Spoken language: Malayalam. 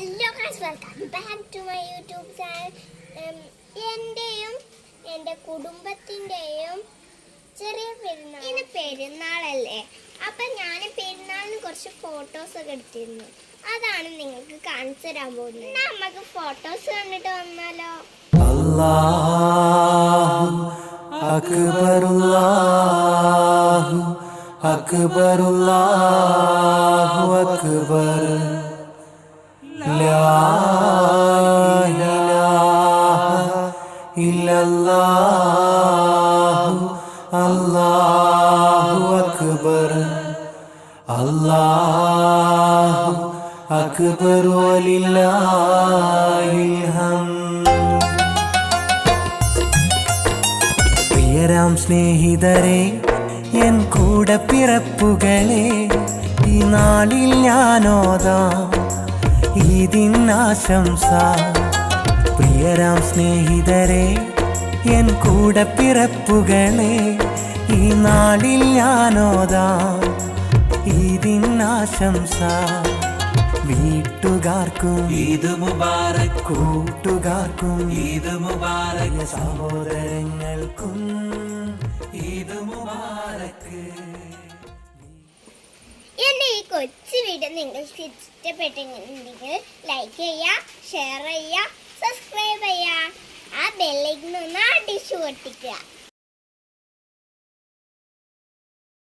Hello guys welcome back to my YouTube channel എന്റെയും എന്റെ കുടുംബത്തിന്റെയും ചെറിയ പെരുന്നാൾ. ഇന്ന് പെരുന്നാളല്ലേ? അപ്പം ഞാൻ പെരുന്നാളിന് കുറച്ച് ഫോട്ടോസ് ഒക്കെ എടുത്തിരുന്നു. അതാണ് നിങ്ങൾക്ക് കാണിച്ചു തരാൻ പോകുന്നത്. നമുക്ക് ഫോട്ടോസ് കണ്ടിട്ട് വന്നാലോ? അക്ബർ അല്ലാഹു അക്ബർ. ഇല്ലല്ലാഹു അല്ലാഹു അക്ബർ. അല്ലാഹു അക്ബർ വലില്ലാഹിൽ ഹംദ് പ്രിയരാം സ്നേഹിതരെ എൻ കൂടെ പിറപ്പുകളെ ഈ നാളിൽ ഞാനോതാം ഇതിനാശംസ പ്രിയരാം സ്നേഹിതരെ എൻ കൂടെ പിറപ്പുകളെ ഈ നാളിൽ ഞാനോതാം ഇതിനാശംസ വീട്ടുകാർക്കും ഈദ് മുബാറക്. കൂട്ടുകാർക്കും ഈദ് മുബാറക്. സഹോദരങ്ങൾക്കും കൊച്ചു വീഡിയോ നിങ്ങൾക്ക് ഇഷ്ടപ്പെട്ടെങ്കിൽ ലൈക്ക് ചെയ്യുക ഷെയർ ചെയ്യുക സബ്സ്ക്രൈബ് ചെയ്യുക. ആ ബെല്ലൈക്കൺ നിന്ന് അടിച്ചു പൊട്ടിക്കുക.